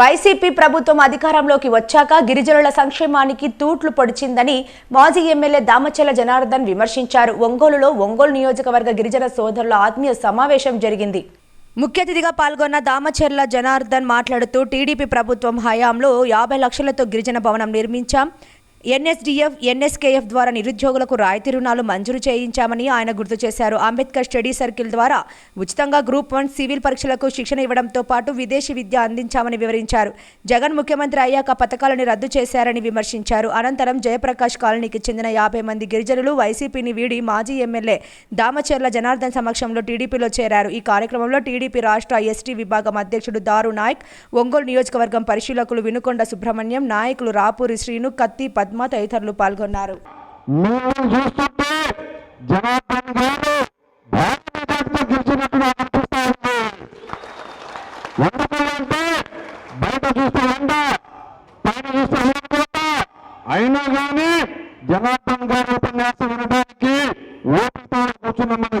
YCP ప్రభుత్వం అధికారంలోకి వచ్చాక గిరిజనుల సంక్షేమానికి తూట్లు పొడిచిందని మాజీ ఎమ్మెల్యే దామచల జనార్దన్ విమర్శించారు. ఒంగోలులో ఒంగోలు నియోజకవర్గ గిరిజన సోదరుల ఆత్మీయ సమావేశం జరిగింది. ముఖ్య అతిథిగా పాల్గొన్న దామచెర్ల జనార్దన్ మాట్లాడుతూ టీడీపీ ప్రభుత్వం హయాంలో యాభై లక్షలతో గిరిజన భవనం నిర్మించాం. ఎన్ఎస్డిఎఫ్ ఎన్ఎస్కేఎఫ్ ద్వారా నిరుద్యోగులకు రాయితీ రుణాలు మంజూరు చేయించామని ఆయన గుర్తు చేశారు. అంబేద్కర్ స్టడీ సర్కిల్ ద్వారా ఉచితంగా గ్రూప్ వన్ సివిల్ పరీక్షలకు శిక్షణ ఇవ్వడంతో పాటు విదేశీ విద్య అందించామని వివరించారు. జగన్ ముఖ్యమంత్రి అయ్యాక పథకాలను రద్దు చేశారని విమర్శించారు. అనంతరం జయప్రకాష్ కాలనీకి చెందిన యాభై మంది గిరిజనులు వైసీపీని వీడి మాజీ ఎమ్మెల్యే దామచెర్ల జనార్దన్ సమక్షంలో టీడీపీలో చేరారు. ఈ కార్యక్రమంలో టీడీపీ రాష్ట్ర ఎస్టీ విభాగం అధ్యక్షుడు దారు నాయక్ ఒంగోలు నియోజకవర్గం పరిశీలకులు వినుకొండ సుబ్రహ్మణ్యం నాయకులు రాపూరి శ్రీను కత్తి పద్ పద్మ తదితరులు పాల్గొన్నారు. చూస్తుంటే చూస్తే చూస్తే అయినా కానీ జనార్దన్ గారి ఉపన్యాసం వినడానికి కూర్చున్న మన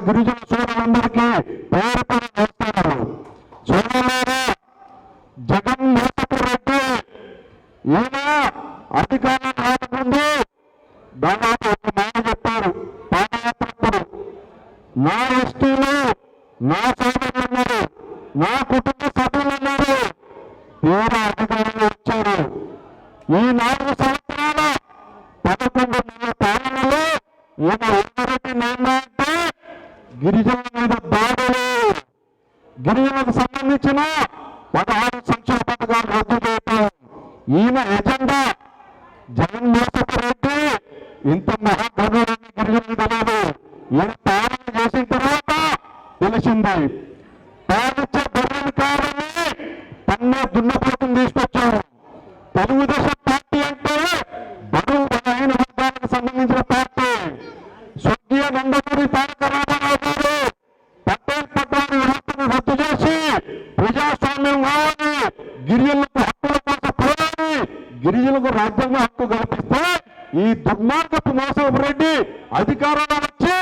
అధికారంలో వచ్చారు. ఈ నాలుగు సంవత్సరాల పదకొండు నెలల పాలనలో ఈయన ఎవరికి నాన్న అంటే గిరిజనుల మీద బాధలు. గిరిజనులకు సంబంధించిన పదహారు సంక్షేమ పథకాలు రద్దు చేయటం. ఈయన ఎజెండా జగన్ మోసపు రెడ్డి ఇంత మహాగౌరవాన్ని గిరిజనులు తెలియదు ఈయన పాలన చేసిన తర్వాత తెలిసింది. పాలిచ్చే పన్ను దున్నపోతుని తీసుకొచ్చారు తెలుగుదేశం పార్టీ అంటే బడుగు బలహీన వర్గాలకు సంబంధించిన పార్టీ. స్వర్గీయ నందమూరి తారక రామారావు గారు పటేల్ పట్టాలు వ్యవస్థను రద్దు చేసి ప్రజాస్వామ్యం కావాలి. గిరిజనులకు హక్కుల కోసం పోరాడి గిరిజనులకు రాజ్యాంగ హక్కు కల్పిస్తే ఈ దుర్మార్గపు మోసం రెడ్డి అధికారంలో వచ్చి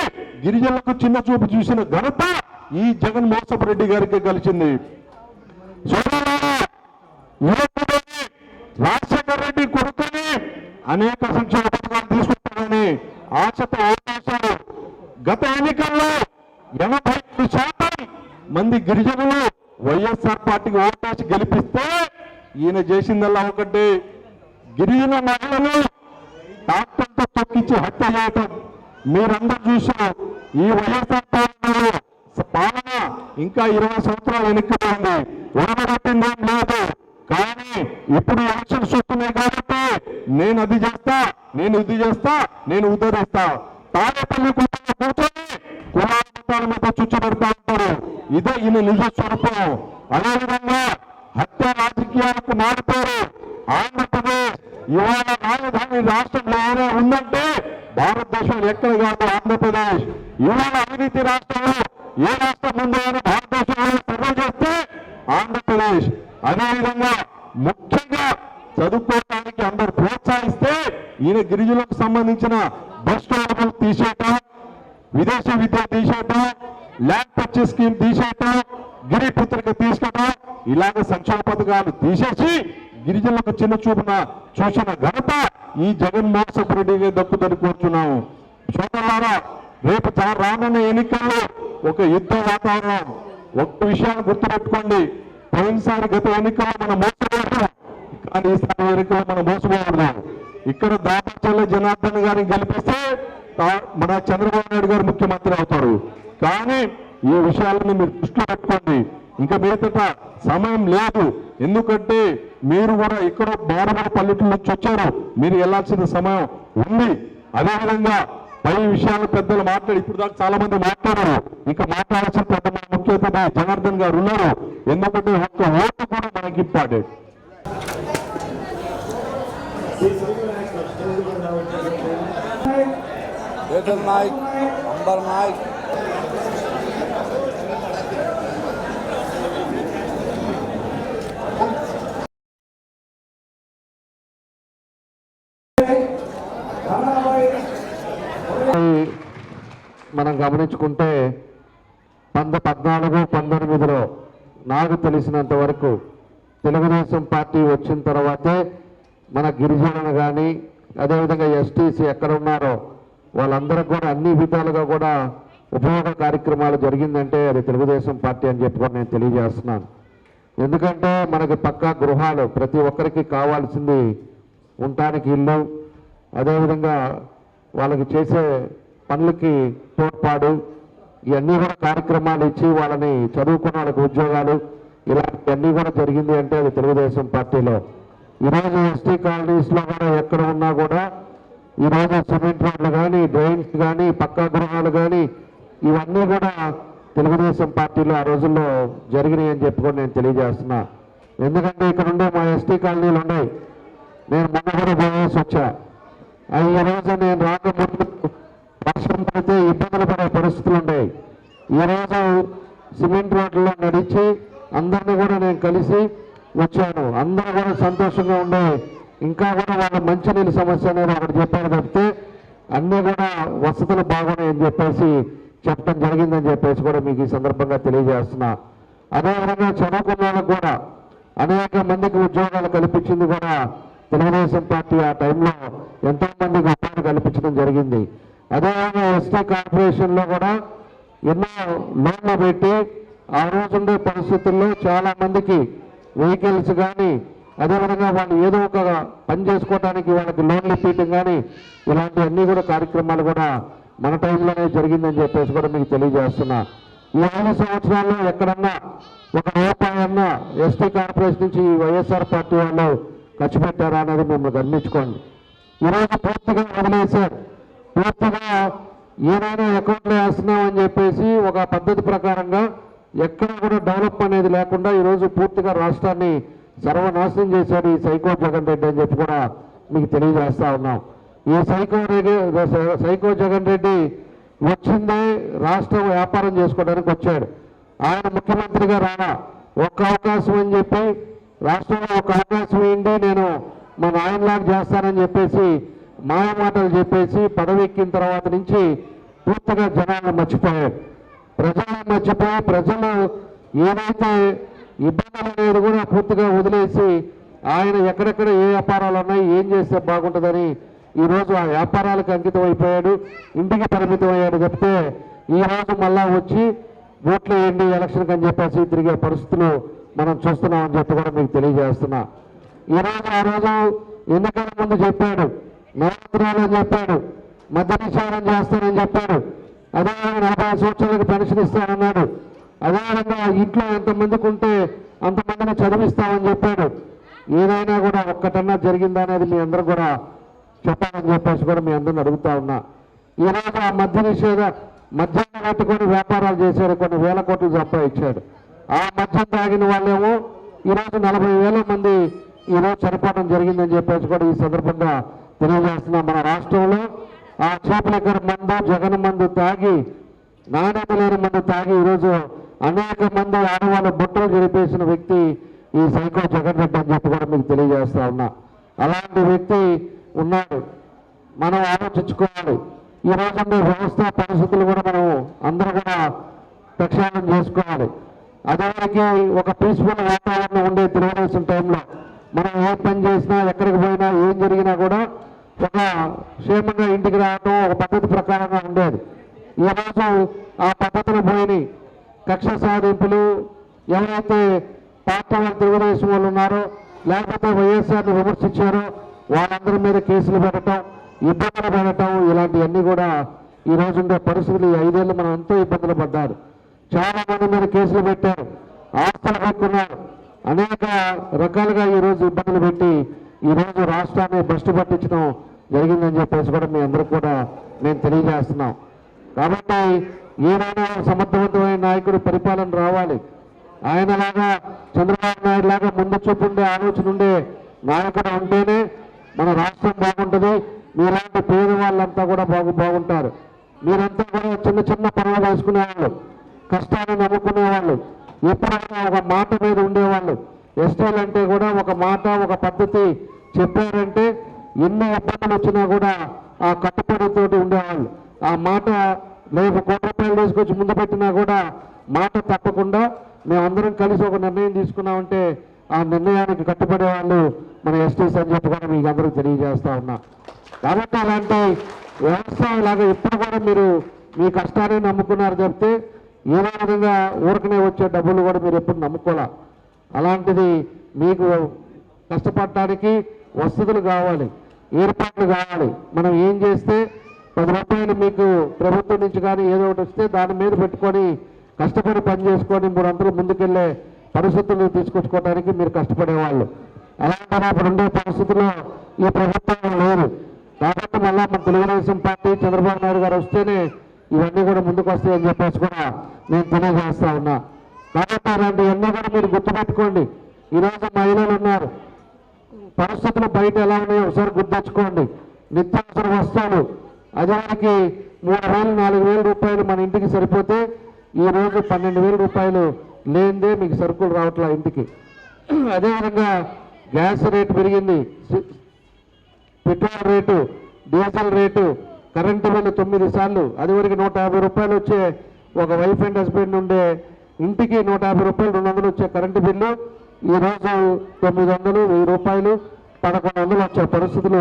గిరిజనులకు చిన్న చూపు చూసిన ఘనత ఈ జగన్ మోసపు రెడ్డి గారికి కలిసింది. రాజశేఖర రెడ్డి కొడుకుని అనేక సంక్షేమ పథకాలు తీసుకుంటారని ఆశతో ఓటేశారు గత ఎన్నికల్లో ఎనభై ఐదు శాతం మంది గిరిజనులు వైఎస్ఆర్ పార్టీకి ఓటేసి గెలిపిస్తే ఈయన చేసిందల్లా ఒకటి. గిరిజన మహిళలు డాక్టర్తో తొక్కించి హత్య చేయటం. మీరందరూ చూసారు ఈ వైఎస్ఆర్ పాలనలో పాలన ఇంకా ఇరవై సంవత్సరాలు వెనక్కి ఉంది ఏం లేదు. కానీ ఇప్పుడు ఎలక్షన్స్ వస్తున్నాయి కాబట్టి నేను అది చేస్తా నేను ఇది చేస్తా నేను ఉద్ధరిస్తా తాడేపల్లి కుటుంబం కూర్చొని కులాల మీద చుచ్చబెడతా ఉంటారు. ఇదే ఈయన నిజ స్వరూపం అదేవిధంగా హత్య రాజకీయాలకు మారిపోరు. ఆంధ్రప్రదేశ్ ఇవాళ రాజధాని రాష్ట్రంలో ఏమైనా ఉందంటే భారతదేశం ఎక్కడ కాదు ఆంధ్రప్రదేశ్. ఇవాళ అవినీతి రాష్ట్రంలో ఏ రాష్ట్రం ఉందో అని భారతదేశంలో సర్వే చేస్తే ఆంధ్రప్రదేశ్ అదేవిధంగా ముఖ్యంగా చదువుకోవడానికి అందరు ప్రోత్సహిస్తే ఈయన గిరిజనులకు సంబంధించిన బస్ స్టాండ్లు తీసేయటం విదేశీ విద్య తీసేయటం ల్యాండ్ పర్చేస్ స్కీమ్ తీసేయటం గిరి పుత్రిక తీసుకోవటం ఇలాగ సంక్షేమ పథకాలు తీసేసి గిరిజనులకు చిన్న చూపున చూసిన ఘనత ఈ జగన్ మోహన్ రెడ్డిగా దక్కుదని కోరుచున్నాము. సోదరులారా రేపు రానున్న ఎన్నికల్లో ఒక యుద్ధ వాతావరణం. ఒక్క విషయాన్ని గుర్తుపెట్టుకోండి. పోయినసారి గత ఎన్నికల్లో మనం మోసపోయాం. కానీ ఈసారి ఎన్నికల్లో మనం మోసపోకూడదు ఇక్కడ దాపచల్ల జనార్దన్ గారిని గెలిపిస్తే మన చంద్రబాబు నాయుడు గారు ముఖ్యమంత్రి అవుతారు. కానీ ఈ విషయాలను మీరు దృష్టిలో పెట్టుకోండి. ఇంకా మీదట సమయం లేదు. ఎందుకంటే మీరు కూడా ఎక్కడో బారబడి పల్లెటూరు నుంచి వచ్చారు. మీరు వెళ్ళాల్సిన సమయం ఉంది. అదేవిధంగా పై విషయాలు పెద్దలు మాట్లాడి ఇప్పుడు దాకా చాలా మంది మాట్లాడారు. ఇంకా మాట్లాడాల్సిన పెద్ద మన ముఖ్య అతిథి జనార్దన్ గారు ఉన్నారు. ఎందుకంటే ఒక్క ఓటు కూడా మనకి ఇంపార్టెంట్ Peter Naik. మనం గమనించుకుంటే పంద పద్నాలుగు పంతొమ్మిదిలో నాకు తెలిసినంత వరకు తెలుగుదేశం పార్టీ వచ్చిన తర్వాతే మన గిరిజనులు కానీ అదేవిధంగా ఎస్టీసీ ఎక్కడ ఉన్నారో వాళ్ళందరికీ కూడా అన్ని విధాలుగా కూడా ఉపయోగ కార్యక్రమాలు జరిగిందంటే అది తెలుగుదేశం పార్టీ అని చెప్పుకొని నేను తెలియజేస్తున్నాను. ఎందుకంటే మనకి పక్కా గృహాలు ప్రతి ఒక్కరికి కావాల్సింది ఉండటానికి ఇల్లు అదేవిధంగా వాళ్ళకి చేసే పనులకి తోడ్పాడు. ఇవన్నీ కూడా కార్యక్రమాలు ఇచ్చి వాళ్ళని చదువుకున్న వాళ్ళకి ఉద్యోగాలు. ఇలాంటివన్నీ కూడా జరిగింది అంటే అది తెలుగుదేశం పార్టీలో. ఈరోజు ఎస్టీ కాలనీస్లో కూడా ఎక్కడ ఉన్నా కూడా ఈరోజు సిమెంట్ రోడ్లు కానీ డ్రైన్స్ కానీ పక్కా గృహాలు కానీ ఇవన్నీ కూడా తెలుగుదేశం పార్టీలో ఆ రోజుల్లో జరిగినాయి అని చెప్పుకొని నేను తెలియజేస్తున్నా. ఎందుకంటే ఇక్కడ ఉండే మా ఎస్టీ కాలనీలు ఉన్నాయి. నేను మొన్న కూడా పోయేసి వచ్చా. ఈ రోజు నేను రాకముందు వర్షం ఇబ్బందులు పడే పరిస్థితులు ఉన్నాయి. ఈ రోజు సిమెంట్ రోడ్లలో నడిచి అందరిని కూడా నేను కలిసి వచ్చాను. అందరూ కూడా సంతోషంగా ఉండే ఇంకా కూడా వాళ్ళ మంచినీళ్ళ సమస్య అనేది ఒకటి చెప్పారు తప్పితే అన్నీ కూడా వసతులు బాగున్నాయని చెప్పేసి చెప్పడం జరిగిందని చెప్పేసి కూడా మీకు ఈ సందర్భంగా తెలియజేస్తున్నా. అదేవిధంగా చదువుకున్న వాళ్ళకు కూడా అనేక మందికి ఉద్యోగాలు కల్పించింది కూడా తెలుగుదేశం పార్టీ ఆ టైంలో ఎంతో మందికి ఉపాధి కల్పించడం జరిగింది. అదేవిధంగా ఎస్టీ కార్పొరేషన్లో కూడా ఎన్నో లోన్లు పెట్టి ఆ రోజుండే పరిస్థితుల్లో చాలామందికి వెహికల్స్ కానీ అదేవిధంగా వాళ్ళు ఏదో ఒక పని చేసుకోవడానికి వాళ్ళకి లోన్లు ఇప్పించడం కానీ ఇలాంటివన్నీ కూడా కార్యక్రమాలు కూడా మన టైంలోనే జరిగిందని చెప్పేసి కూడా మీకు తెలియజేస్తున్నా. ఈ ఐదు సంవత్సరాల్లో ఎక్కడన్నా ఒక రూపాయన్నా ఎస్టీ కార్పొరేషన్ నుంచి వైఎస్ఆర్ పార్టీ వాళ్ళు ఖర్చు పెట్టారా అనేది మిమ్మల్ని గమనించుకోండి. ఈరోజు పూర్తిగా వదిలేశారు. పూర్తిగా ఏదైనా అకౌంట్లో వేస్తున్నాం అని చెప్పేసి ఒక పద్ధతి ప్రకారంగా ఎక్కడ కూడా డెవలప్ అనేది లేకుండా ఈరోజు పూర్తిగా రాష్ట్రాన్ని సర్వనాశనం చేశారు ఈ సైకో జగన్ రెడ్డి అని చెప్పి కూడా మీకు తెలియజేస్తా ఉన్నాం. ఈ సైకో రెడ్డి సైకో జగన్ రెడ్డి వచ్చిందే రాష్ట్రం వ్యాపారం చేసుకోవడానికి వచ్చాడు. ఆయన ముఖ్యమంత్రిగా రానా? ఒక్క అవకాశం అని చెప్పి రాష్ట్రంలో ఒక అవకాశం ఏంటి? నేను మా నాయనలాగా చేస్తానని చెప్పేసి మాటలు చెప్పేసి పదవి ఎక్కిన తర్వాత నుంచి పూర్తిగా జనాలను మర్చిపోయాడు ప్రజలను మర్చిపోయి ప్రజలు ఏదైతే ఇబ్బందులు అనేది కూడా పూర్తిగా వదిలేసి ఆయన ఎక్కడెక్కడ ఏ వ్యాపారాలు ఉన్నాయి ఏం చేస్తే బాగుంటుందని ఈరోజు ఆ వ్యాపారాలకు అంకితం అయిపోయాడు ఇంటికి పరిమితం అయ్యాడు చెప్తే ఈ రోజు మళ్ళా వచ్చి ఓట్లు వేయండి ఎలక్షన్కి అని చెప్పేసి తిరిగే పరిస్థితులు మనం చూస్తున్నామని చెప్పి కూడా మీకు తెలియజేస్తున్నా. ఈ రోజు ఆ రోజు ఎన్నికల ముందు చెప్పాడు నవరాత్రులు అని చెప్పాడు మద్య నిషేధం చేస్తానని చెప్పాడు. అదేవిధంగా నలభై సంవత్సరాలకు పెన్షన్ ఇస్తానన్నాడు. అదేవిధంగా ఇంట్లో ఎంతమందికి ఉంటే అంతమందిని చదివిస్తామని చెప్పాడు. ఏదైనా కూడా ఒక్కటన్నా జరిగిందా అనేది మీ అందరూ కూడా చెప్పాలని చెప్పేసి కూడా మీ అందరిని అడుగుతా ఉన్నా. ఈరోజు ఆ మద్య నిషేధ మద్యం పెట్టుకొని వ్యాపారాలు చేశారు కొన్ని వేల కోట్లు సంపాదించాడు. ఆ మద్యం తాగిన వాళ్ళేమో ఈరోజు నలభై వేల మంది ఈరోజు చనిపోవడం జరిగిందని చెప్పేసి కూడా ఈ సందర్భంగా తెలియజేస్తున్నాం మన రాష్ట్రంలో ఆ చీపులికర్ మందు జగన్ మందు తాగి నాణ్యత లేని మందు తాగి ఈరోజు అనేక మంది ఆడవాళ్ళ బుట్టలు గెలిపేసిన వ్యక్తి ఈ సైకో జగన్ రెడ్డి అని చెప్పి కూడా మీకు తెలియజేస్తా ఉన్నా. అలాంటి వ్యక్తి ఉన్నాడు. మనం ఆలోచించుకోవాలి. ఈ రోజు మీ వ్యవస్థ పరిస్థితులు కూడా మనం అందరూ కూడా ప్రక్షాళన చేసుకోవాలి. అదేవిధంగా ఒక పీస్ఫుల్ వాతావరణం ఉండే తెలుగుదేశం టైంలో మనం ఏ పని చేసినా ఎక్కడికి పోయినా ఏం జరిగినా కూడా ఒక క్షేమంగా ఇంటికి రావడం ఒక పద్ధతి ప్రకారంగా ఉండేది. ఈ రోజు ఆ పద్ధతులు పోయి కక్ష సాధింపులు ఎవరైతే పార్టీ వాళ్ళు తెలుగుదేశం వాళ్ళు ఉన్నారో లేకపోతే వైఎస్ఆర్ని విమర్శించారో వాళ్ళందరి మీద కేసులు పెట్టడం ఇబ్బందులు పెట్టడం ఇలాంటివన్నీ కూడా ఈ రోజు ఉండే పరిస్థితులు. ఈ ఐదేళ్ళు మనం ఎంతో ఇబ్బందులు పడ్డారు. చాలా మంది మీద కేసులు పెట్టారు. ఆస్తులు పెట్టుకున్నారు అనేక రకాలుగా ఈ రోజు ఇబ్బందులు పెట్టి ఈ రోజు రాష్ట్రాన్ని భ్రష్టు పట్టించడం జరిగిందని చెప్పేసి కూడా మీ అందరికి కూడా నేను తెలియజేస్తున్నాం. కాబట్టి ఏదైనా సమర్థవంతమైన నాయకుడు పరిపాలన రావాలి. ఆయనలాగా చంద్రబాబు నాయుడు లాగా ముందు చూపు ఉండే ఆలోచన ఉండే నాయకుడు ఉంటేనే మన రాష్ట్రం బాగుంటుంది. మీలాంటి పేదవాళ్ళంతా కూడా బాగు బాగుంటారు. మీరంతా కూడా చిన్న చిన్న పనులు వేసుకునేవాళ్ళు కష్టాన్ని నమ్ముకునేవాళ్ళు. ఎప్పుడైనా ఒక మాట మీద ఉండేవాళ్ళు. ఎస్టీలు అంటే కూడా ఒక మాట ఒక పద్ధతి చెప్పారంటే ఎన్ని ఇబ్బందులు వచ్చినా కూడా ఆ కట్టుబడితోటి ఉండేవాళ్ళు. ఆ మాట రేపు కోటి రూపాయలు తీసుకొచ్చి ముందు పెట్టినా కూడా మాట తప్పకుండా మేమందరం కలిసి ఒక నిర్ణయం తీసుకున్నామంటే ఆ నిర్ణయానికి కట్టుబడే వాళ్ళు మన ఎస్టీస్ అని చెప్పి కూడా మీకు అందరూ తెలియజేస్తా ఉన్నా. కాబట్టి అలాంటి వ్యవస్థ ఇలాగ ఇప్పుడు కూడా మీరు మీ కష్టాన్ని నమ్ముకున్నారు చెప్తే ఏదో విధంగా ఊరకనే వచ్చే డబ్బులు కూడా మీరు ఎప్పుడు నమ్ముకోలే. అలాంటిది మీకు కష్టపడటానికి వసతులు కావాలి. ఏర్పాట్లు కావాలి. మనం ఏం చేస్తే పది రూపాయలు మీకు ప్రభుత్వం నుంచి కానీ ఏదో ఒకటి వస్తే దాని మీద పెట్టుకొని కష్టపడి పని చేసుకొని మూడంతలు ముందుకెళ్ళే పరిస్థితులు తీసుకొచ్చుకోవడానికి మీరు కష్టపడేవాళ్ళు. అలాంటి అప్పుడు ఉండే పరిస్థితుల్లో ఈ ప్రభుత్వం లేదు. కాబట్టి మళ్ళా మన తెలుగుదేశం పార్టీ చంద్రబాబు నాయుడు గారు వస్తేనే ఇవన్నీ కూడా ముందుకు వస్తాయని చెప్పేసి కూడా నేను తెలియజేస్తా ఉన్నా. కాబట్టి అలాంటివన్నీ కూడా మీరు గుర్తుపెట్టుకోండి. ఈరోజు మహిళలు ఉన్నారు. పరిస్థితులు బయట ఎలా ఉన్నాయో ఒకసారి గుర్తించుకోండి నిత్యావసర వస్తువులు. అదేవారికి మూడు వేలు నాలుగు వేల రూపాయలు మన ఇంటికి సరిపోతే ఈ రోజు పన్నెండు వేల రూపాయలు లేనిదే మీకు సరుకులు రావట్లే ఇంటికి. అదేవిధంగా గ్యాస్ రేటు పెరిగింది. Petrol rate diesel rate current bill తొమ్మిది సార్లు. అది వరకు నూట యాభై రూపాయలు వచ్చే ఒక వైఫ్ అండ్ హస్బెండ్ ఉండే ఇంటికి నూట యాభై రూపాయలు రెండు వందలు వచ్చే కరెంటు బిల్లు. ఈరోజు తొమ్మిది వందలు వెయ్యి రూపాయలు పదకొండు వందలు వచ్చే పరిస్థితులు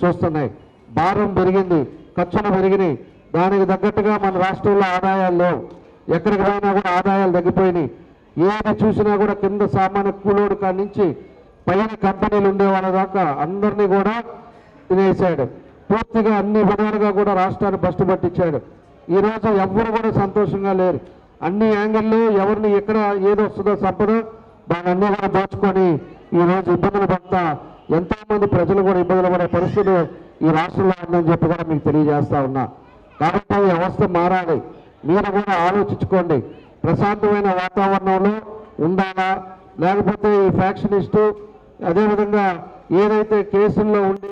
చూస్తున్నాయి. భారం పెరిగింది ఖర్చులు పెరిగినాయి. దానికి తగ్గట్టుగా మన రాష్ట్రంలో ఆదాయాలు లేవు. ఎక్కడికి పోయినా కూడా ఆదాయాలు తగ్గిపోయినాయి. ఏది చూసినా కూడా కింద సామాన్య కూలోడు కాడి నుంచి పైన కంపెనీలు ఉండే వాళ్ళ దాకా అందరినీ కూడా తినేసాడు పూర్తిగా అన్ని విధాలుగా కూడా రాష్ట్రాన్ని బస్టు పట్టించాడు. ఈ రోజు ఎవ్వరు కూడా సంతోషంగా లేరు. అన్ని యాంగిల్లో ఎవరిని ఎక్కడ ఏది వస్తుందో సంపద దాన్ని కూడా దోచుకొని ఈ రోజు ఇబ్బందులు పడతా ఎంతోమంది ప్రజలు కూడా ఇబ్బందులు పడే పరిస్థితి ఈ రాష్ట్రంలో ఉందని చెప్పి కూడా మీకు తెలియజేస్తా ఉన్నా. కాబట్టి ఈ అవస్థ మారాలి. మీరు కూడా ఆలోచించుకోండి. ప్రశాంతమైన వాతావరణంలో ఉండాలా? లేకపోతే ఈ ఫ్యాక్షనిస్టు అదేవిధంగా ఏదైతే కేసుల్లో ఉండి